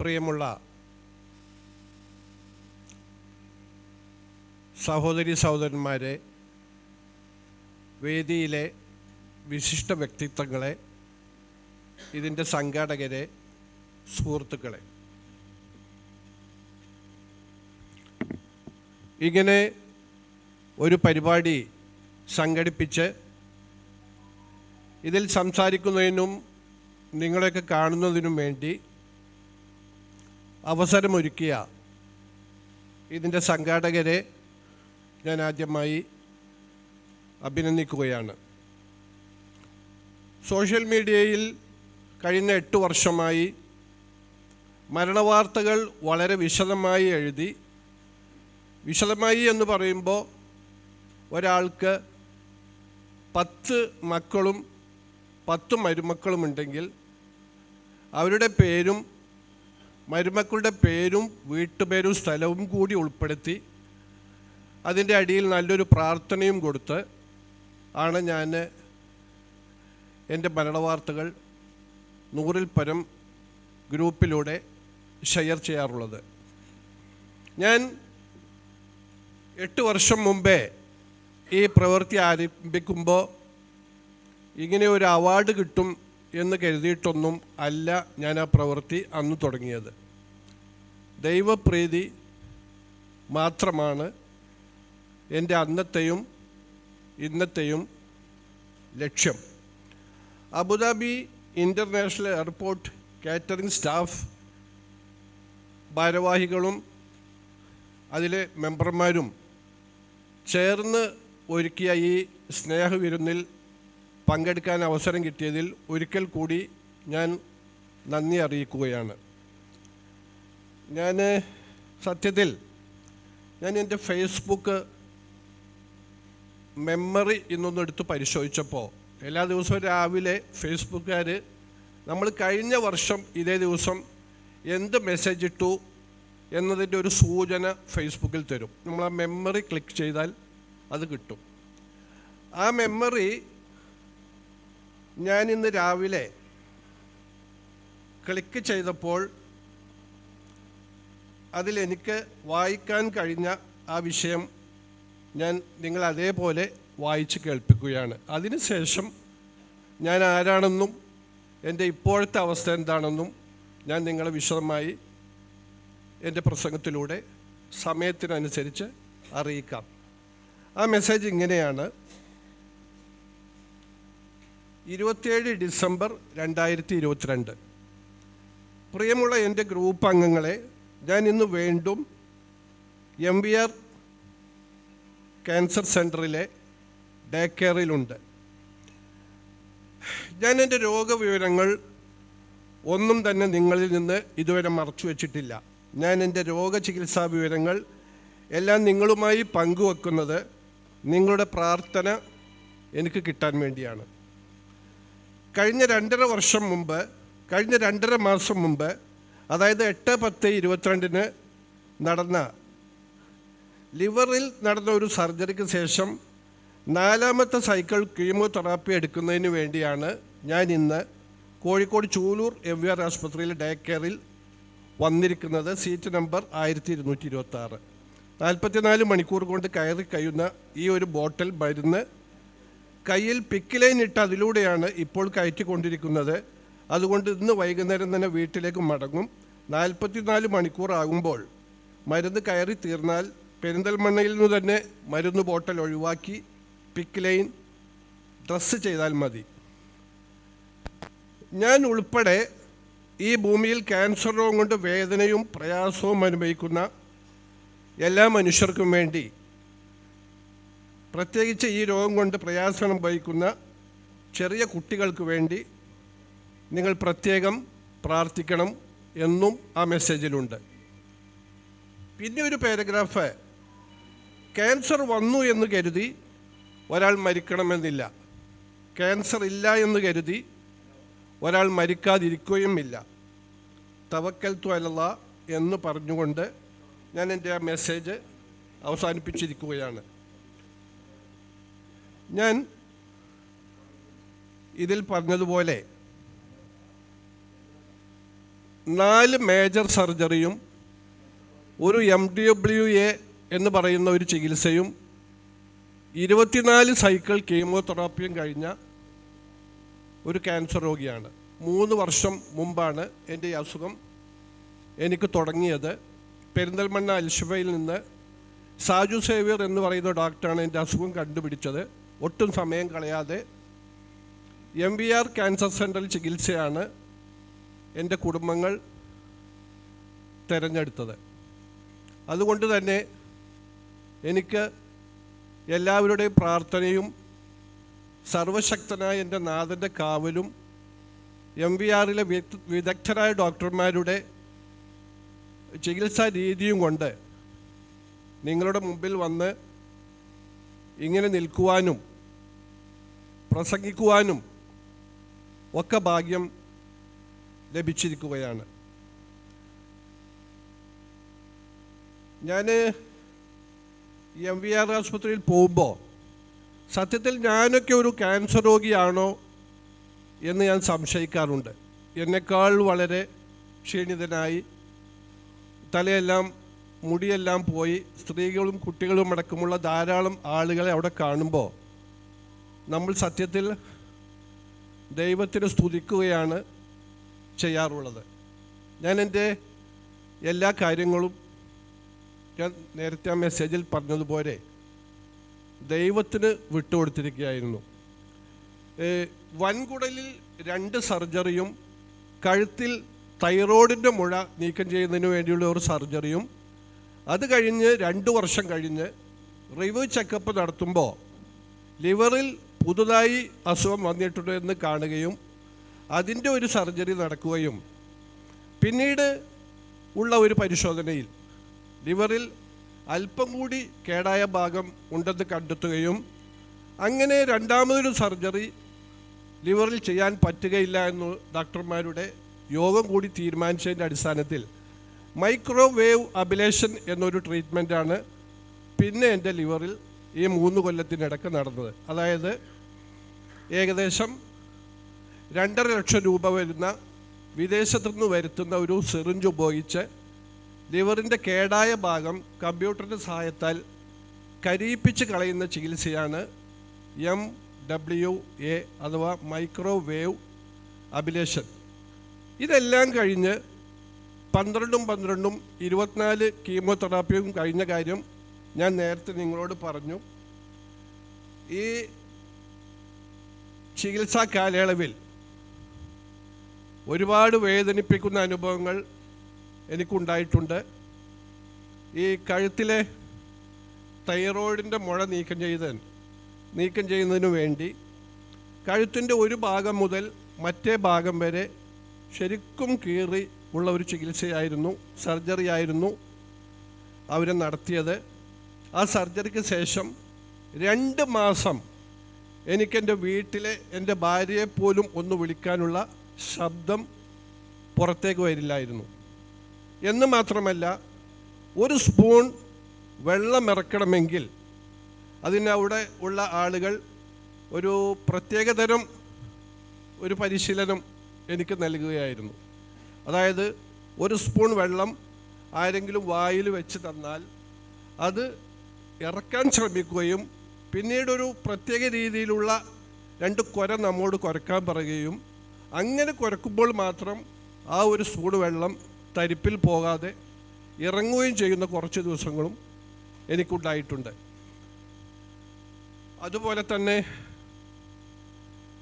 പ്രിയമുള്ള സഹോദരി സഹോദരന്മാരെ വേദിയിലെ വിശിഷ്ട വ്യക്തിത്വങ്ങളെ ഇതിന്റെ സംഘാടകരെ സുഹൃത്തുക്കളെ. ഇങ്ങനെ ഒരു പരിപാടി സംഘടിപ്പിച്ച് ഇതിൽ സംസാരിക്കുന്നതിനും നിങ്ങളെയൊക്കെ കാണുന്നതിനും വേണ്ടി അവസരമൊരുക്കിയ ഇതിന്റെ സംഘാടകരെ ഞാൻ ആദ്യമായി അഭിനന്ദിക്കുകയാണ്. സോഷ്യൽ മീഡിയയിൽ കഴിഞ്ഞ എട്ട് വർഷമായി മരണവാർത്തകൾ വളരെ വിശദമായി എഴുതി വിശദമായി എന്ന് പറയുമ്പോൾ ഒരാൾക്ക് പത്ത് മക്കളും പത്ത് മരുമക്കളുമുണ്ടെങ്കിൽ അവരുടെ പേരും മരുമക്കളുടെ പേരും വീട്ടുപേരും സ്ഥലവും കൂടി ഉൾപ്പെടുത്തി അതിന്റെ അടിയിൽ നല്ലൊരു പ്രാർത്ഥനയും കൊടുത്ത് ആണ് ഞാൻ എന്റെ മരണവാർത്തകൾ നൂറിൽ പരം ഗ്രൂപ്പിലൂടെ ഷെയർ ചെയ്യാറുള്ളത്. ഞാൻ എട്ട് വർഷം മുമ്പേ ഈ പ്രവൃത്തി ആരംഭിക്കുമ്പോൾ ഇങ്ങനെ ഒരു അവാർഡ് കിട്ടും എന്ന് കരുതിയിട്ടൊന്നും അല്ല ഞാൻ ആ പ്രവൃത്തി അന്ന് തുടങ്ങിയത്. ദൈവപ്രീതി മാത്രമാണ് എന്റെ അന്നത്തെയും ഇന്നത്തെയും ലക്ഷ്യം. Abu Dhabi international airport catering staff ഭാരവാഹികളും അതിലെ മെമ്പർമാരും ചേർന്ന് ഒരുക്കിയ ഈ സ്നേഹവിരുന്നിൽ പങ്കെടുക്കാൻ അവസരം കിട്ടിയതിൽ ഒരിക്കൽ കൂടി ഞാൻ നന്ദി അറിയിക്കുകയാണ്. ഞാൻ സത്യത്തിൽ ഞാൻ എന്റെ ഫേസ്ബുക്ക് മെമ്മറി ഇന്നൊന്ന് എടുത്ത് പരിശോധിച്ചപ്പോൾ എല്ലാ ദിവസവും രാവിലെ ഫേസ്ബുക്കുകാർ നമ്മൾ കഴിഞ്ഞ വർഷം ഇതേ ദിവസം എന്ത് മെസ്സേജ് ഇട്ടു എന്നതിന്റെ ഒരു സൂചന ഫേസ്ബുക്കിൽ തരും. നമ്മൾ ആ മെമ്മറി ക്ലിക്ക് ചെയ്താൽ അത് കിട്ടും. ആ മെമ്മറി ഞാൻ ഇന്ന് രാവിലെ ക്ലിക്ക് ചെയ്തപ്പോൾ അതിലെനിക്ക് വായിക്കാൻ കഴിഞ്ഞ ആ വിഷയം ഞാൻ നിങ്ങൾ അതേപോലെ വായിച്ച് കേൾപ്പിക്കുകയാണ്. അതിനുശേഷം ഞാൻ ആരാണെന്നും എന്റെ ഇപ്പോഴത്തെ അവസ്ഥ എന്താണെന്നും ഞാൻ നിങ്ങളെ വിശദമായി എന്റെ പ്രസംഗത്തിലൂടെ സമയത്തിനനുസരിച്ച് അറിയിക്കാം. ആ മെസ്സേജ് ഇങ്ങനെയാണ്. ഇരുപത്തിയേഴ് ഡിസംബർ രണ്ടായിരത്തി ഇരുപത്തിരണ്ട് പ്രിയമുള്ള എന്റെ ഗ്രൂപ്പ് അംഗങ്ങളെ ഞാൻ ഇന്ന് വീണ്ടും എം വി ആർ ക്യാൻസർ സെന്ററിലെ ഡേ കെയറിലുണ്ട് ഞാൻ എന്റെ രോഗവിവരങ്ങൾ ഒന്നും തന്നെ നിങ്ങളിൽ നിന്ന് ഇതുവരെ മറച്ചു വച്ചിട്ടില്ല. ഞാൻ എന്റെ രോഗചികിത്സാ വിവരങ്ങൾ എല്ലാം നിങ്ങളുമായി പങ്കുവെക്കുന്നത് നിങ്ങളുടെ പ്രാർത്ഥന എനിക്ക് കിട്ടാൻ വേണ്ടിയാണ്. കഴിഞ്ഞ രണ്ടര വർഷം മുമ്പ് കഴിഞ്ഞ രണ്ടര മാസം മുമ്പ് അതായത് എട്ട് പത്ത് ഇരുപത്തിരണ്ടിന് നടന്ന ലിവറിൽ നടന്ന ഒരു സർജറിക്ക് ശേഷം നാലാമത്തെ സൈക്കിൾ കീമോതെറാപ്പി എടുക്കുന്നതിന് വേണ്ടിയാണ് ഞാൻ ഇന്ന് Kozhikode Chulur M V R ആശുപത്രിയിൽ ഡേ കെയറിൽ വന്നിരിക്കുന്നത്. സീറ്റ് നമ്പർ ആയിരത്തി ഇരുന്നൂറ്റി ഇരുപത്തി ആറ് നാൽപ്പത്തിനാല് മണിക്കൂർ കൊണ്ട് കയറി കഴിയുന്ന ഈ ഒരു ബോട്ടിൽ മരുന്ന് കയ്യിൽ പിക്കിലൈൻ ഇട്ട് അതിലൂടെയാണ് ഇപ്പോൾ കയറ്റിക്കൊണ്ടിരിക്കുന്നത്. അതുകൊണ്ട് ഇന്ന് വൈകുന്നേരം തന്നെ വീട്ടിലേക്ക് മടങ്ങും. നാൽപ്പത്തിനാല് മണിക്കൂർ ആകുമ്പോൾ മരുന്ന് കയറി തീർന്നാൽ പെരിന്തൽമണ്ണയിൽ നിന്ന് തന്നെ മരുന്ന് ബോട്ടൽ ഒഴിവാക്കി പിക്കിലൈൻ ഡ്രസ്സ് ചെയ്താൽ മതി. ഞാൻ ഉൾപ്പെടെ ഈ ഭൂമിയിൽ ക്യാൻസർ രോഗം കൊണ്ട് വേദനയും പ്രയാസവും അനുഭവിക്കുന്ന എല്ലാ മനുഷ്യർക്കും വേണ്ടി പ്രത്യേകിച്ച് ഈ രോഗം കൊണ്ട് പ്രയാസം വഹിക്കുന്ന ചെറിയ കുട്ടികൾക്ക് വേണ്ടി നിങ്ങൾ പ്രത്യേകം പ്രാർത്ഥിക്കണം എന്നും ആ മെസ്സേജിലുണ്ട്. പിന്നെ ഒരു പാരഗ്രാഫ് ക്യാൻസർ വന്നു എന്ന് കരുതി ഒരാൾ മരിക്കണമെന്നില്ല. ക്യാൻസർ ഇല്ല എന്ന് കരുതി ഒരാൾ മരിക്കാതിരിക്കുകയും ഇല്ല. തവക്കൽ ത്വലല്ല എന്ന് പറഞ്ഞുകൊണ്ട് ഞാൻ എന്റെ ആ മെസ്സേജ് അവസാനിപ്പിച്ചിരിക്കുകയാണ്. ഞാൻ ഇതിൽ പറഞ്ഞതുപോലെ നാല് മേജർ സർജറിയും ഒരു എം ഡബ്ല്യു എ എന്ന് പറയുന്ന ഒരു ചികിത്സയും ഇരുപത്തിനാല് സൈക്കിൾ കീമോതെറാപ്പിയും കഴിഞ്ഞ ഒരു ക്യാൻസർ രോഗിയാണ്. മൂന്ന് വർഷം മുമ്പാണ് എന്റെ ഈ അസുഖം എനിക്ക് തുടങ്ങിയത്. പെരിന്തൽമണ്ണ അൽഷിഫയിൽ നിന്ന് സാജു സേവ്യർ എന്ന് പറയുന്ന ഡോക്ടറാണ് എന്റെ അസുഖം കണ്ടുപിടിച്ചത്. ഒട്ടും സമയം കളയാതെ എം വി ആർ ക്യാൻസർ സെന്ററിൽ ചികിത്സയാണ് എന്റെ കുടുംബങ്ങൾ തിരഞ്ഞെടുത്തത്. അതുകൊണ്ട് തന്നെ എനിക്ക് എല്ലാവരുടെയും പ്രാർത്ഥനയും സർവശക്തനായ എന്റെ നാഥന്റെ കാവലും എം വി ആറിലെ വിദഗ്ധരായ ഡോക്ടർമാരുടെ ചികിത്സാ രീതിയും കൊണ്ട് നിങ്ങളുടെ മുമ്പിൽ വന്ന് ഇങ്ങനെ നിൽക്കുവാനും പ്രസംഗിക്കുവാനും ഒക്കെ ഭാഗ്യം ലഭിച്ചിരിക്കുകയാണ്. ഞാൻ എം വി ആർ ആശുപത്രിയിൽ പോകുമ്പോൾ സത്യത്തിൽ ഞാനൊക്കെ ഒരു ക്യാൻസർ രോഗിയാണോ എന്ന് ഞാൻ സംശയിക്കാറുണ്ട്. എന്നെക്കാൾ വളരെ ക്ഷീണിതനായി തലയെല്ലാം മുടിയെല്ലാം പോയി സ്ത്രീകളും കുട്ടികളും അടക്കമുള്ള ധാരാളം ആളുകളെ അവിടെ കാണുമ്പോൾ നമ്മൾ സത്യത്തിൽ ദൈവത്തിന് സ്തുതിക്കുകയാണ് ചെയ്യാറുള്ളത്. ഞാൻ എന്റെ എല്ലാ കാര്യങ്ങളും ഞാൻ നേരത്തെ ആ മെസ്സേജിൽ പറഞ്ഞതുപോലെ ദൈവത്തിന് വിട്ടുകൊടുത്തിരിക്കുകയായിരുന്നു. വൻകുടലിൽ രണ്ട് സർജറിയും കഴുത്തിൽ തൈറോയിഡിന്റെ മുഴ നീക്കം ചെയ്യുന്നതിന് വേണ്ടിയുള്ള ഒരു സർജറിയും അത് കഴിഞ്ഞ് രണ്ട് വർഷം കഴിഞ്ഞ് റിവ്യൂ ചെക്കപ്പ് നടത്തുമ്പോൾ ലിവറിൽ പുതുതായി അസുഖം വന്നിട്ടുണ്ട് എന്ന് കാണുകയും അതിന്റെ ഒരു സർജറി നടക്കുകയും പിന്നീട് ഉള്ള ഒരു പരിശോധനയിൽ ലിവറിൽ അല്പം കൂടി കേടായ ഭാഗം ഉണ്ടെന്ന് കണ്ടെത്തുകയും അങ്ങനെ രണ്ടാമതൊരു സർജറി ലിവറിൽ ചെയ്യാൻ പറ്റുകയില്ല എന്ന് ഡോക്ടർമാരുടെ യോഗം കൂടി തീരുമാനിച്ചതിന്റെ അടിസ്ഥാനത്തിൽ മൈക്രോവേവ് അബിലേഷൻ എന്നൊരു ട്രീറ്റ്മെന്റാണ് പിന്നെ എന്റെ ലിവറിൽ ഈ മൂന്ന് കൊല്ലത്തിനിടക്ക് നടന്നത്. അതായത് ഏകദേശം രണ്ടര ലക്ഷം രൂപ വരുന്ന വിദേശത്തു നിന്ന് വരുത്തുന്ന ഒരു സിറിഞ്ച് ഉപയോഗിച്ച് ലിവറിന്റെ കേടായ ഭാഗം കമ്പ്യൂട്ടറിന്റെ സഹായത്താൽ കരിയിപ്പിച്ച് കളയുന്ന ചികിത്സയാണ് എം ഡബ്ല്യു എ അഥവാ മൈക്രോവേവ് അബിലേഷൻ. ഇതെല്ലാം കഴിഞ്ഞ് പന്ത്രണ്ടും പന്ത്രണ്ടും ഇരുപത്തിനാല് കീമോതെറാപ്പിയും കഴിഞ്ഞ കാര്യം ഞാൻ നേരത്തെ നിങ്ങളോട് പറഞ്ഞു. ഈ ചികിത്സാ കാലയളവിൽ ഒരുപാട് വേദനിപ്പിക്കുന്ന അനുഭവങ്ങൾ എനിക്കുണ്ടായിട്ടുണ്ട്. ഈ കഴുത്തിലെ തൈറോയിഡിന്റെ മുഴ നീക്കം ചെയ്ത് നീക്കം ചെയ്യുന്നതിനു വേണ്ടി കഴുത്തിന്റെ ഒരു ഭാഗം മുതൽ മറ്റേ ഭാഗം വരെ ശരിക്കും കീറി ഉള്ള ഒരു ചികിത്സയായിരുന്നു സർജറി ആയിരുന്നു അവർ നടത്തിയത്. ആ സർജറിക്ക് ശേഷം രണ്ട് മാസം എനിക്കെന്റെ വീട്ടിലെ എന്റെ ഭാര്യയെ പോലും ഒന്ന് വിളിക്കാനുള്ള ശബ്ദം പുറത്തേക്ക് വരില്ലായിരുന്നു. എന്ന് മാത്രമല്ല ഒരു സ്പൂൺ വെള്ളം ഇറക്കണമെങ്കിൽ അതിനവിടെ ഉള്ള ആളുകൾ ഒരു പ്രത്യേകതരം ഒരു പരിശീലനം എനിക്ക് നൽകുകയായിരുന്നു. അതായത് ഒരു സ്പൂൺ വെള്ളം ആരെങ്കിലും വായിൽ വെച്ച് തന്നാൽ അത് ഇറക്കാൻ ശ്രമിക്കുകയും പിന്നീടൊരു പ്രത്യേക രീതിയിലുള്ള രണ്ട് കുര നമ്മോട് കുരക്കാൻ പറയുകയും അങ്ങനെ കുരക്കുമ്പോൾ മാത്രം ആ ഒരു സ്പൂൺ വെള്ളം തരിപ്പിൽ പോകാതെ ഇറങ്ങുകയും ചെയ്യുന്ന കുറച്ച് ദിവസങ്ങളും എനിക്കുണ്ടായിട്ടുണ്ട്. അതുപോലെ തന്നെ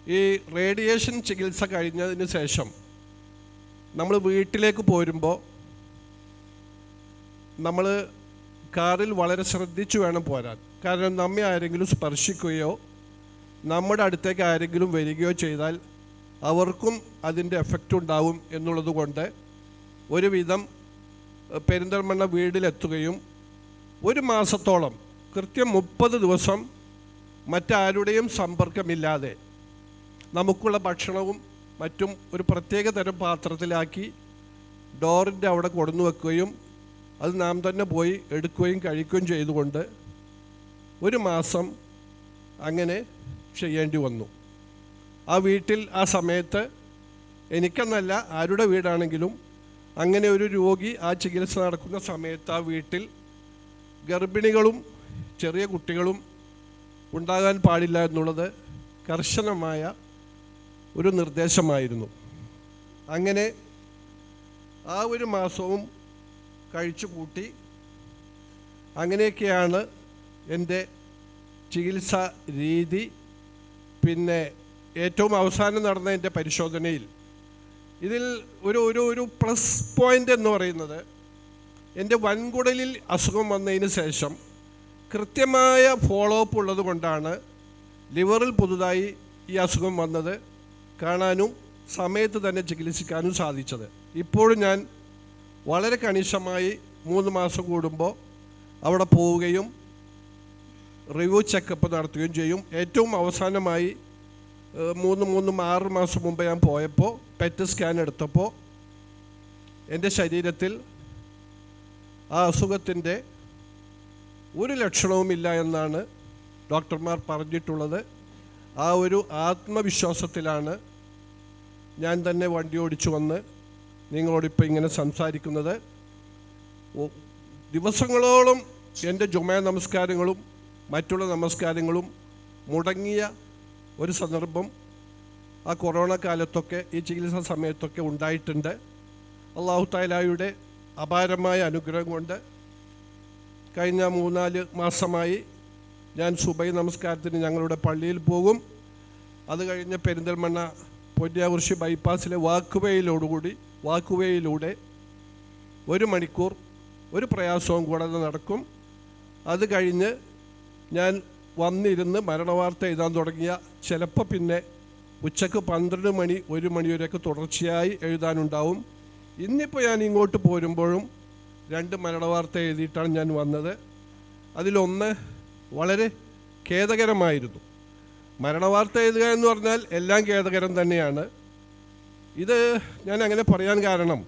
ഈ റേഡിയേഷൻ ചികിത്സ കഴിഞ്ഞതിന് ശേഷം നമ്മൾ വീട്ടിലേക്ക് പോരുമ്പോൾ നമ്മൾ കാറിൽ വളരെ ശ്രദ്ധിച്ചു വേണം പോരാൻ. കാരണം നമ്മെ ആരെങ്കിലും സ്പർശിക്കുകയോ നമ്മുടെ അടുത്തേക്ക് ആരെങ്കിലും വരികയോ ചെയ്താൽ അവർക്കും അതിന്റെ എഫക്റ്റ് ഉണ്ടാവും എന്നുള്ളത് കൊണ്ട് ഒരുവിധം പെരിന്തൽമണ്ണ വീട്ടിലെത്തുകയും ഒരു മാസത്തോളം കൃത്യം മുപ്പത് ദിവസം മറ്റാരുടെയും സമ്പർക്കമില്ലാതെ നമുക്കുള്ള ഭക്ഷണവും മറ്റും ഒരു പ്രത്യേക തരം പാത്രത്തിലാക്കി ഡോറിന്റെ അവിടെ കൊണ്ടു വെക്കുകയും അത് നാം തന്നെ പോയി എടുക്കുകയും കഴിക്കുകയും ചെയ്തുകൊണ്ട് ഒരു മാസം അങ്ങനെ ചെയ്യേണ്ടി വന്നു. ആ വീട്ടിൽ ആ സമയത്ത് എനിക്കെന്നല്ല ആരുടെ വീടാണെങ്കിലും അങ്ങനെ ഒരു രോഗി ആ ചികിത്സ നടക്കുന്ന സമയത്ത് ആ വീട്ടിൽ ഗർഭിണികളും ചെറിയ കുട്ടികളും ഉണ്ടാകാൻ പാടില്ല എന്നുള്ളത് കർശനമായ ഒരു നിർദ്ദേശമായിരുന്നു. അങ്ങനെ ആ ഒരു മാസവും കഴിച്ചു കൂട്ടി അങ്ങനെയൊക്കെയാണ് എന്റെ ചികിത്സ രീതി. പിന്നെ ഏറ്റവും അവസാനം നടന്ന എന്റെ പരിശോധനയിൽ ഇതിൽ ഒരു ഒരു ഒരു പ്ലസ് പോയിന്റ് എന്ന് പറയുന്നത് എന്റെ വൻകുടലിൽ അസുഖം വന്നതിന് ശേഷം കൃത്യമായ ഫോളോ അപ്പ് ഉള്ളത് കൊണ്ടാണ് ലിവറിൽ പുതുതായി ഈ അസുഖം വന്നത്. കാണാനും സമയത്ത് തന്നെ ചികിത്സിക്കാനും സാധിച്ചത്. ഇപ്പോഴും ഞാൻ വളരെ കണിശമായി മൂന്ന് മാസം കൂടുമ്പോൾ അവിടെ പോവുകയും റിവ്യൂ ചെക്കപ്പ് നടത്തുകയും ചെയ്യും. ഏറ്റവും അവസാനമായി മൂന്ന് മൂന്ന് ആറ് മാസം മുമ്പ് ഞാൻ പോയപ്പോൾ പെറ്റ് സ്കാൻ എടുത്തപ്പോൾ എന്റെ ശരീരത്തിൽ ആ അസുഖത്തിന്റെ ഒരു ലക്ഷണവുമില്ല എന്നാണ് ഡോക്ടർമാർ പറഞ്ഞിട്ടുള്ളത്. ആ ഒരു ആത്മവിശ്വാസത്തിലാണ് ഞാൻ തന്നെ വണ്ടി ഓടിച്ചു വന്ന് നിങ്ങളോടിപ്പോൾ ഇങ്ങനെ സംസാരിക്കുന്നത്. ദിവസങ്ങളോളം എന്റെ ജുമ നമസ്കാരങ്ങളും മറ്റുള്ള നമസ്കാരങ്ങളും മുടങ്ങിയ ഒരു സന്ദർഭം ആ കൊറോണ കാലത്തൊക്കെ ഈ ചികിത്സാ സമയത്തൊക്കെ ഉണ്ടായിട്ടുണ്ട്. അള്ളാഹു താലായുടെ അപാരമായ അനുഗ്രഹം കൊണ്ട് കഴിഞ്ഞ മൂന്നാൽ മാസമായി ഞാൻ സുബൈ നമസ്കാരത്തിന് ഞങ്ങളുടെ പള്ളിയിൽ പോകും. അത് കഴിഞ്ഞ് പെരിന്തൽമണ്ണ പൊന്നിയാകുറിശി ബൈപ്പാസിലെ വാക്കുവേയിലോടുകൂടി വാക്കുവേയിലൂടെ ഒരു മണിക്കൂർ ഒരു പ്രയാസവും കൂടാതെ നടക്കും. അത് കഴിഞ്ഞ് ഞാൻ വന്നിരുന്ന് മരണവാർത്ത എഴുതാൻ തുടങ്ങിയ ചിലപ്പോൾ പിന്നെ ഉച്ചയ്ക്ക് പന്ത്രണ്ട് മണി ഒരു മണി വരെയൊക്കെ തുടർച്ചയായി എഴുതാനുണ്ടാവും. ഇന്നിപ്പോൾ ഞാൻ ഇങ്ങോട്ട് പോരുമ്പോഴും രണ്ട് മരണവാർത്ത എഴുതിയിട്ടാണ് ഞാൻ വന്നത്. അതിലൊന്ന് വളരെ ഖേദകരമായിരുന്നു. മരണവാർത്ത എഴുതുക എന്ന് പറഞ്ഞാൽ എല്ലാം ഖേദകരം തന്നെയാണ്. ഇത് ഞാൻ അങ്ങനെ പറയാൻ കാരണം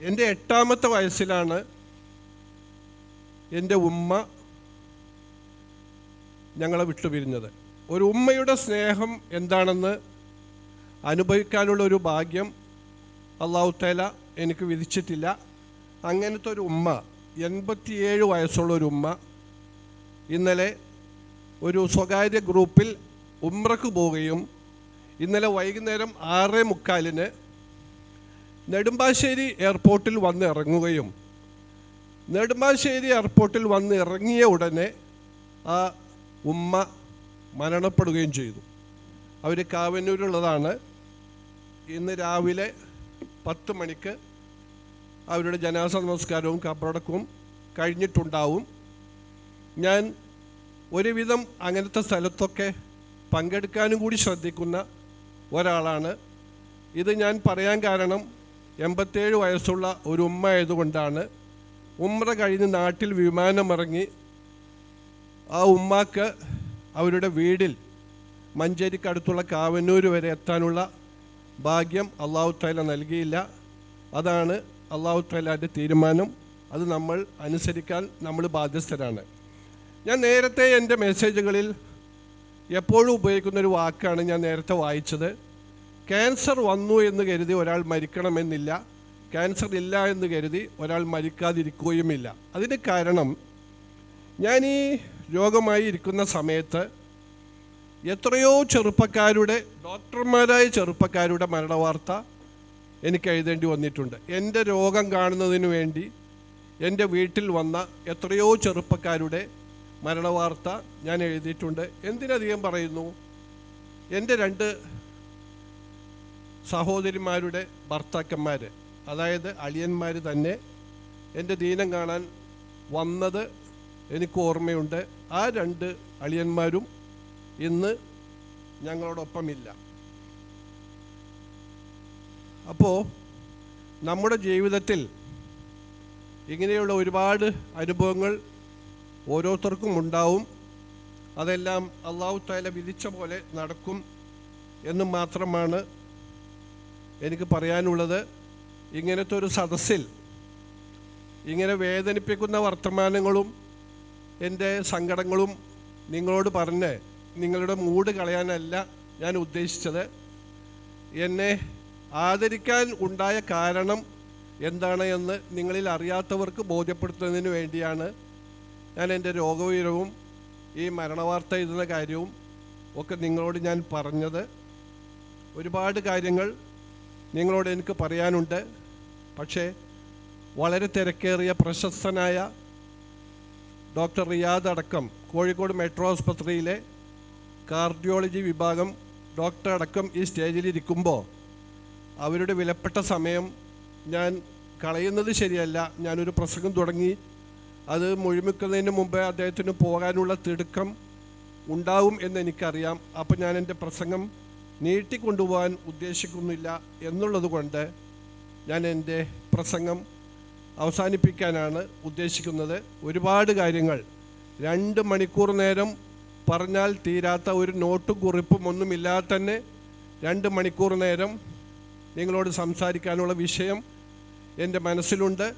എന്റെ എട്ടാമത്തെ വയസ്സിലാണ് എന്റെ ഉമ്മ ഞങ്ങളെ വിട്ടുപിരിഞ്ഞത്. ഒരു ഉമ്മയുടെ സ്നേഹം എന്താണെന്ന് അനുഭവിക്കാനുള്ള ഒരു ഭാഗ്യം അള്ളാഹുത്തേല എനിക്ക് വിധിച്ചിട്ടില്ല. അങ്ങനത്തെ ഒരു ഉമ്മ എൺപത്തിയേഴ് വയസ്സുള്ള ഒരു ഉമ്മ ഇന്നലെ ഒരു സ്വകാര്യ ഗ്രൂപ്പിൽ ഉമ്രക്ക് പോവുകയും ഇന്നലെ വൈകുന്നേരം ആറ് മുക്കാലിന് നെടുമ്പാശ്ശേരി എയർപോർട്ടിൽ വന്ന് ഇറങ്ങുകയും നെടുമ്പാശ്ശേരി എയർപോർട്ടിൽ വന്ന് ഇറങ്ങിയ ഉടനെ ആ ഉമ്മ മരണപ്പെടുകയും ചെയ്തു. അവർ കാവന്നൂരുള്ളതാണ് ഇന്ന് രാവിലെ പത്ത് മണിക്ക് അവരുടെ ജനാസ നമസ്കാരവും കബറടക്കവും കഴിഞ്ഞിട്ടുണ്ടാവും. ഞാൻ ഒരുവിധം അങ്ങനത്തെ സ്ഥലത്തൊക്കെ പങ്കെടുക്കാനും കൂടി ശ്രദ്ധിക്കുന്ന ഒരാളാണ്. ഇത് ഞാൻ പറയാൻ കാരണം എൺപത്തേഴ് വയസ്സുള്ള ഒരു ഉമ്മ ആയതുകൊണ്ടാണ്. ഉമ്ര കഴിഞ്ഞ് നാട്ടിൽ വിമാനമിറങ്ങി ആ ഉമ്മാക്ക് അവരുടെ വീടിൽ മഞ്ചേരിക്കടുത്തുള്ള കാവന്നൂർ വരെ എത്താനുള്ള ഭാഗ്യം അള്ളാഹു താല നൽകിയില്ല. അതാണ് അള്ളാഹു തലാന്റെ തീരുമാനം അത് നമ്മൾ അനുസരിക്കാൻ നമ്മൾ ബാധ്യസ്ഥരാണ്. ഞാൻ നേരത്തെ എന്റെ മെസ്സേജുകളിൽ എപ്പോഴും ഉപയോഗിക്കുന്ന ഒരു വാക്കാണ് ഞാൻ നേരത്തെ വായിച്ചത്. ക്യാൻസർ വന്നു എന്ന് കരുതി ഒരാൾ മരിക്കണമെന്നില്ല. ക്യാൻസർ ഇല്ല എന്ന് കരുതി ഒരാൾ മരിക്കാതിരിക്കുകയുമില്ല. അതിന് കാരണം ഞാൻ ഈ രോഗമായി ഇരിക്കുന്ന സമയത്ത് എത്രയോ ചെറുപ്പക്കാരുടെ ഡോക്ടർമാരായ ചെറുപ്പക്കാരുടെ മരണവാർത്ത എനിക്ക് എഴുതേണ്ടി വന്നിട്ടുണ്ട്. എന്റെ രോഗം കാണുന്നതിന് വേണ്ടി എന്റെ വീട്ടിൽ വന്ന എത്രയോ ചെറുപ്പക്കാരുടെ മരണവാർത്ത ഞാൻ എഴുതിയിട്ടുണ്ട്. എന്തിനധികം പറയുന്നു? എന്റെ രണ്ട് സഹോദരിമാരുടെ ഭർത്താക്കന്മാർ അതായത് അളിയന്മാർ തന്നെ എന്റെ ദീനം കാണാൻ വന്നത് എനിക്ക് ഓർമ്മയുണ്ട്. ആ രണ്ട് അളിയന്മാരും ഇന്ന് ഞങ്ങളോടൊപ്പമില്ല. അപ്പോൾ നമ്മുടെ ജീവിതത്തിൽ ഇങ്ങനെയുള്ള ഒരുപാട് അനുഭവങ്ങൾ ഓരോരുത്തർക്കും ഉണ്ടാവും. അതെല്ലാം അള്ളാഹു തല വിധിച്ച പോലെ നടക്കും എന്ന് മാത്രമാണ് എനിക്ക് പറയാനുള്ളത്. ഇങ്ങനത്തെ ഒരു സദസ്സിൽ ഇങ്ങനെ വേദനിപ്പിക്കുന്ന വർത്തമാനങ്ങളും എന്റെ സങ്കടങ്ങളും നിങ്ങളോട് പറഞ്ഞ് നിങ്ങളുടെ മൂഡ് കളയാനല്ല ഞാൻ ഉദ്ദേശിച്ചത്. എന്നെ ആദരിക്കാൻ ഉണ്ടായ കാരണം എന്താണ് എന്ന് നിങ്ങളിൽ അറിയാത്തവർക്ക് ബോധ്യപ്പെടുത്തുന്നതിന് വേണ്ടിയാണ് ഞാൻ എന്റെ രോഗവീരവും ഈ മരണവാർത്ത എഴുതുന്ന കാര്യവും ഒക്കെ നിങ്ങളോട് ഞാൻ പറഞ്ഞത്. ഒരുപാട് കാര്യങ്ങൾ നിങ്ങളോട് എനിക്ക് പറയാനുണ്ട്. പക്ഷേ വളരെ തിരക്കേറിയ പ്രശസ്തനായ ഡോക്ടർ റിയാദ് അടക്കം കോഴിക്കോട് മെട്രോ ആസ്പത്രിയിലെ കാർഡിയോളജി വിഭാഗം ഡോക്ടർ അടക്കം ഈ സ്റ്റേജിൽ ഇരിക്കുമ്പോൾ അവരുടെ വിലപ്പെട്ട സമയം ഞാൻ കളയുന്നത് ശരിയല്ല. ഞാനൊരു പ്രസംഗം തുടങ്ങി. അത് മുഴുമിക്കുന്നതിന് മുമ്പേ അദ്ദേഹത്തിന് പോകാനുള്ള തിടുക്കം ഉണ്ടാവും എന്ന് എനിക്കറിയാം. അപ്പം ഞാൻ എന്റെ പ്രസംഗം നീട്ടിക്കൊണ്ടുപോകാൻ ഉദ്ദേശിക്കുന്നില്ല എന്നുള്ളത് കൊണ്ട് ഞാൻ എന്റെ പ്രസംഗം അവസാനിപ്പിക്കാനാണ് ഉദ്ദേശിക്കുന്നത്. ഒരുപാട് കാര്യങ്ങൾ. രണ്ട് മണിക്കൂർ നേരം പറഞ്ഞാൽ തീരാത്ത ഒരു നോട്ടും കുറിപ്പും ഒന്നുമില്ലാതെ തന്നെ രണ്ട് മണിക്കൂർ നേരം നിങ്ങളോട് സംസാരിക്കാനുള്ള വിഷയം എന്റെ മനസ്സിലുണ്ട്.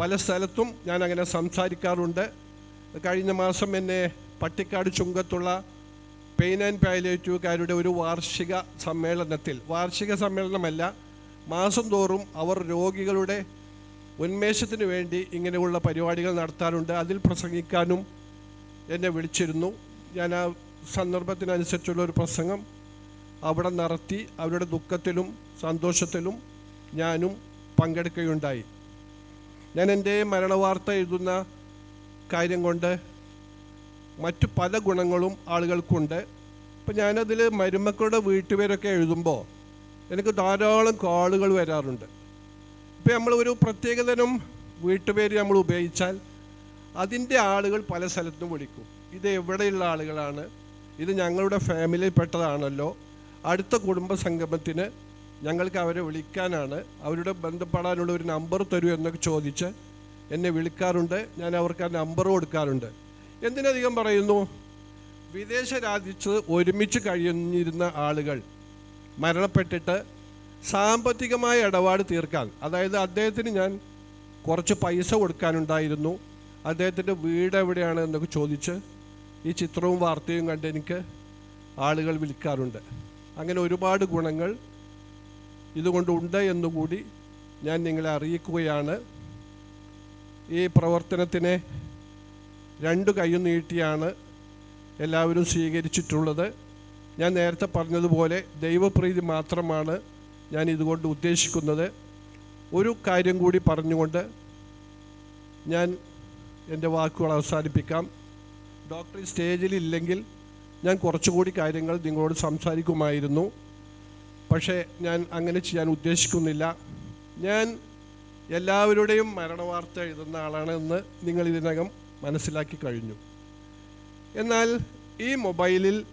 പല സ്ഥലത്തും ഞാൻ അങ്ങനെ സംസാരിക്കാറുണ്ട്. കഴിഞ്ഞ മാസം എന്നെ പട്ടിക്കാട് ചുങ്കത്തുള്ള പെയിൻ ആൻഡ് പാലേറ്റീവുകാരുടെ ഒരു വാർഷിക സമ്മേളനത്തിൽ വാർഷിക സമ്മേളനമല്ല മാസം തോറും അവർ രോഗികളുടെ ഉന്മേഷത്തിന് വേണ്ടി ഇങ്ങനെയുള്ള പരിപാടികൾ നടത്താറുണ്ട്. അതിൽ പ്രസംഗിക്കാനും എന്നെ വിളിച്ചിരുന്നു. ഞാൻ ആ സന്ദർഭത്തിനനുസരിച്ചുള്ള ഒരു പ്രസംഗം അവിടെ നടത്തി അവരുടെ ദുഃഖത്തിലും സന്തോഷത്തിലും ഞാനും പങ്കെടുക്കുകയുണ്ടായി. ഞാൻ എന്റെ മരണവാർത്ത എഴുതുന്ന കാര്യം കൊണ്ട് മറ്റു പല ഗുണങ്ങളും ആളുകൾക്കുണ്ട്. ഇപ്പം ഞാനതിൽ മരുമക്കളുടെ വീട്ടുപേരൊക്കെ എഴുതുമ്പോൾ എനിക്ക് ധാരാളം കാളുകൾ വരാറുണ്ട്. ഇപ്പം നമ്മൾ ഒരു പ്രത്യേകതരം വീട്ടുപേര് നമ്മൾ ഉപയോഗിച്ചാൽ അതിന്റെ ആളുകൾ പല സ്ഥലത്തും വിളിക്കും. ഇത് എവിടെയുള്ള ആളുകളാണ്? ഇത് ഞങ്ങളുടെ ഫാമിലിയിൽപ്പെട്ടതാണല്ലോ അടുത്ത കുടുംബ സംഗമത്തിന് ഞങ്ങൾക്ക് അവരെ വിളിക്കാനാണ്. അവരുടെ ബന്ധപ്പെടാനുള്ള ഒരു നമ്പർ തരൂ എന്നൊക്കെ ചോദിച്ച് എന്നെ വിളിക്കാറുണ്ട്. ഞാൻ അവർക്ക് ആ നമ്പർ കൊടുക്കാറുണ്ട്. എന്തിനധികം പറയുന്നു? വിദേശ രാജ്യത്ത് ഒരുമിച്ച് കഴിഞ്ഞിരുന്ന ആളുകൾ മരണപ്പെട്ടിട്ട് സാമ്പത്തികമായ ഇടപാട് തീർക്കാൻ അതായത് അദ്ദേഹത്തിന് ഞാൻ കുറച്ച് പൈസ കൊടുക്കാനുണ്ടായിരുന്നു. അദ്ദേഹത്തിന്റെ വീട് എവിടെയാണ് എന്നൊക്കെ ചോദിച്ച് ഈ ചിത്രവും വാർത്തയും കണ്ട് എനിക്ക് ആളുകൾ വിളിക്കാറുണ്ട്. അങ്ങനെ ഒരുപാട് ഗുണങ്ങൾ ഇതുകൊണ്ടുണ്ട് എന്നുകൂടി ഞാൻ നിങ്ങളെ അറിയിക്കുകയാണ്. ഈ പ്രവർത്തനത്തിനെ രണ്ടു കൈയും നീട്ടിയാണ് എല്ലാവരും സ്വീകരിച്ചിട്ടുള്ളത്. ഞാൻ നേരത്തെ പറഞ്ഞതുപോലെ ദൈവപ്രീതി മാത്രമാണ് ഞാൻ ഇതുകൊണ്ട് ഉദ്ദേശിക്കുന്നത്. ഒരു കാര്യം കൂടി പറഞ്ഞുകൊണ്ട് ഞാൻ എന്റെ വാക്കുകൾ അവസാനിപ്പിക്കാം. ഡോക്ടർ സ്റ്റേജിലില്ലെങ്കിൽ ഞാൻ കുറച്ചുകൂടി കാര്യങ്ങൾ നിങ്ങളോട് സംസാരിക്കുമായിരുന്നു. പക്ഷേ ഞാൻ അങ്ങനെ ചെയ്യാൻ ഉദ്ദേശിക്കുന്നില്ല. ഞാൻ എല്ലാവരുടെയും മരണവാർത്ത എഴുതുന്ന ആളാണെന്ന് നിങ്ങൾ ഇതിനകം മനസ്സിലാക്കി കഴിഞ്ഞു. എന്നാൽ ഈ മൊബൈലിൽ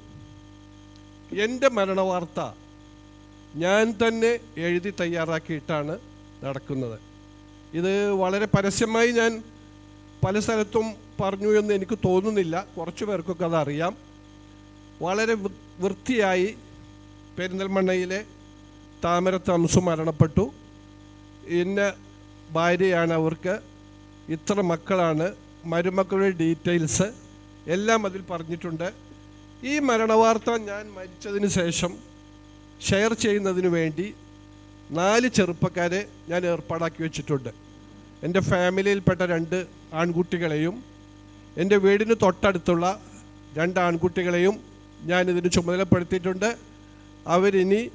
എന്റെ മരണവാർത്ത ഞാൻ തന്നെ എഴുതി തയ്യാറാക്കിയിട്ടാണ് നടക്കുന്നത്. ഇത് വളരെ പരസ്യമായി ഞാൻ പല സ്ഥലത്തും പറഞ്ഞു എന്ന് എനിക്ക് തോന്നുന്നില്ല. കുറച്ച് പേർക്കൊക്കെ അതറിയാം. വളരെ വൃത്തിയായി പെരിന്തൽമണ്ണയിലെ താമര തംസു മരണപ്പെട്ടു. ഇന്ന ഭാര്യയാണ് അവർക്ക്. ഇത്ര മക്കളാണ്. മരുമക്കളുടെ ഡീറ്റെയിൽസ് എല്ലാം അതിൽ പറഞ്ഞിട്ടുണ്ട്. ഈ മരണവാർത്ത ഞാൻ മരിച്ചതിന് ശേഷം ഷെയർ ചെയ്യുന്നതിന് വേണ്ടി നാല് ചെറുപ്പക്കാരെ ഞാൻ ഏർപ്പാടാക്കി വെച്ചിട്ടുണ്ട്. എന്റെ ഫാമിലിയിൽപ്പെട്ട രണ്ട് ആൺകുട്ടികളെയും എന്റെ വീടിന് തൊട്ടടുത്തുള്ള രണ്ട് ആൺകുട്ടികളെയും ഞാനിതിന് ചുമതലപ്പെടുത്തിയിട്ടുണ്ട്. അവരിനി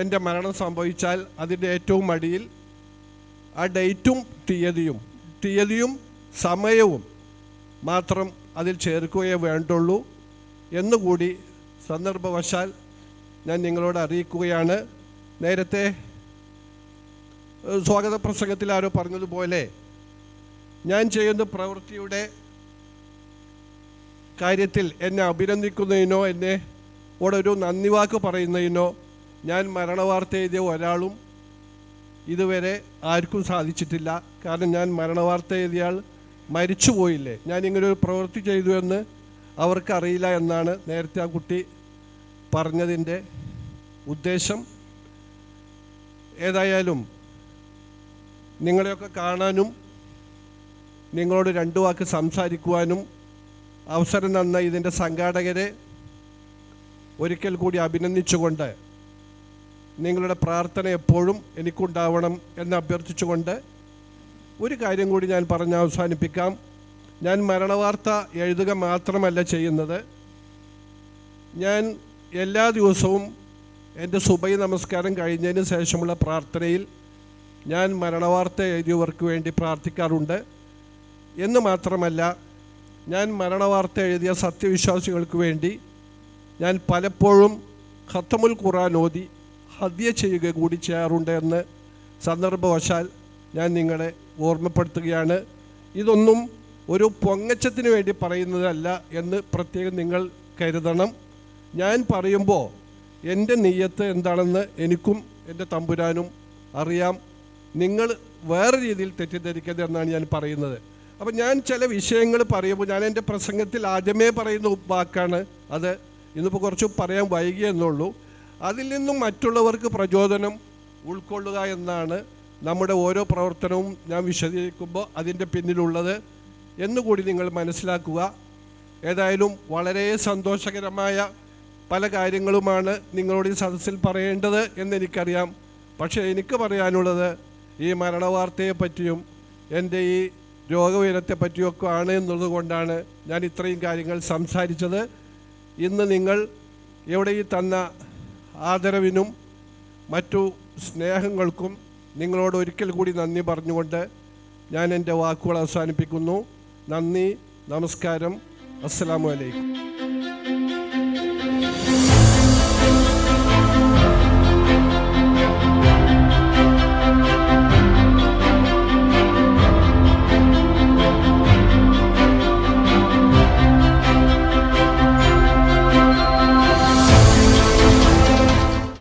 എന്റെ മരണം സംഭവിച്ചാൽ അതിന്റെ ഏറ്റവും അടിയിൽ ആ ഡേറ്റും തീയതിയും തീയതിയും സമയവും മാത്രം അതിൽ ചേർക്കുകയേ വേണ്ടുള്ളൂ എന്നുകൂടി സന്ദർഭവശാൽ ഞാൻ നിങ്ങളോട് അറിയിക്കുകയാണ്. നേരത്തെ സ്വാഗത പ്രസംഗത്തിൽ ആരോ പറഞ്ഞതുപോലെ ഞാൻ ചെയ്യുന്ന പ്രവൃത്തിയുടെ കാര്യത്തിൽ എന്നെ അഭിനന്ദിക്കുന്നതിനോ എന്നെ ഒരു നന്ദി വാക്ക് പറയുന്നതിനോ ഞാൻ മരണവാർത്ത എഴുതിയ ഒരാളും ഇതുവരെ ആർക്കും സാധിച്ചിട്ടില്ല. കാരണം ഞാൻ മരണവാർത്ത എഴുതിയാൽ മരിച്ചു പോയില്ലേ ഞാൻ ഇങ്ങനെ ഒരു പ്രവൃത്തി ചെയ്തു എന്ന് അവർക്കറിയില്ല എന്നാണ് നേരത്തെ ആ കുട്ടി പറഞ്ഞതിന്റെ ഉദ്ദേശം. ഏതായാലും നിങ്ങളെയൊക്കെ കാണാനും നിങ്ങളോട് രണ്ടു വാക്ക് സംസാരിക്കുവാനും അവസരം തന്ന ഇതിന്റെ സംഘാടകരെ ഒരിക്കൽ കൂടി അഭിനന്ദിച്ചുകൊണ്ട് നിങ്ങളുടെ പ്രാർത്ഥന എപ്പോഴും എനിക്കുണ്ടാവണം എന്ന് അഭ്യർത്ഥിച്ചുകൊണ്ട് ഒരു കാര്യം കൂടി ഞാൻ പറഞ്ഞ് അവസാനിപ്പിക്കാം. ഞാൻ മരണവാർത്ത എഴുതുക മാത്രമല്ല ചെയ്യുന്നത്. ഞാൻ എല്ലാ ദിവസവും എന്റെ സുബൈ നമസ്കാരം കഴിഞ്ഞതിന് ശേഷമുള്ള പ്രാർത്ഥനയിൽ ഞാൻ മരണവാർത്ത എഴുതിയവർക്ക് വേണ്ടി പ്രാർത്ഥിക്കാറുണ്ട്. എന്ന് മാത്രമല്ല ഞാൻ മരണവാർത്ത എഴുതിയ സത്യവിശ്വാസികൾക്ക് വേണ്ടി ഞാൻ പലപ്പോഴും ഖത്തമുൽ ഖുറാൻ ഓതി ഹദ്യ ചെയ്യുക കൂടി ചെയ്യാറുണ്ട് എന്ന് സന്ദർഭവശാൽ ഞാൻ നിങ്ങളെ ഓർമ്മപ്പെടുത്തുകയാണ്. ഇതൊന്നും ഒരു പൊങ്ങച്ചത്തിന് വേണ്ടി പറയുന്നതല്ല എന്ന് പ്രത്യേകം നിങ്ങൾ കരുതണം. ഞാൻ പറയുമ്പോൾ എന്റെ നെയ്യത്ത് എന്താണെന്ന് എനിക്കും എന്റെ തമ്പുരാനും അറിയാം. നിങ്ങൾ വേറെ രീതിയിൽ തെറ്റിദ്ധരിക്കരുത് എന്നാണ് ഞാൻ പറയുന്നത്. അപ്പം ഞാൻ ചില വിഷയങ്ങൾ പറയുമ്പോൾ ഞാൻ എന്റെ പ്രസംഗത്തിൽ ആദ്യമേ പറയുന്ന വാക്കാണ് അത് ഇന്നിപ്പോൾ കുറച്ച് പറയാൻ വൈകിയെന്നുള്ളൂ അതിൽ നിന്നും മറ്റുള്ളവർക്ക് പ്രചോദനം ഉൾക്കൊള്ളുക എന്നാണ് നമ്മുടെ ഓരോ പ്രവർത്തനവും ഞാൻ വിശദീകരിക്കുമ്പോൾ അതിന്റെ പിന്നിലുള്ളത് എന്നുകൂടി നിങ്ങൾ മനസ്സിലാക്കുക. ഏതായാലും വളരെ സന്തോഷകരമായ പല കാര്യങ്ങളുമാണ് നിങ്ങളോട് ഈ സദസ്സിൽ പറയേണ്ടത് എന്നെനിക്കറിയാം. പക്ഷേ എനിക്ക് പറയാനുള്ളത് ഈ മരണവാർത്തയെ പറ്റിയും എന്റെ ഈ രോഗവിവരത്തെ പറ്റിയൊക്കെ ആണ് എന്നുള്ളത് കൊണ്ടാണ് ഞാൻ ഇത്രയും കാര്യങ്ങൾ സംസാരിച്ചത്. ഇന്ന് നിങ്ങൾ എവിടെ ഈ തന്ന ആദരവിനും മറ്റു സ്നേഹങ്ങൾക്കും നിങ്ങളോട് ഒരിക്കൽ കൂടി നന്ദി പറഞ്ഞുകൊണ്ട് ഞാൻ എന്റെ വാക്കുകൾ അവസാനിപ്പിക്കുന്നു. നന്ദി നമസ്കാരം. അസ്സാം അലൈക്കും.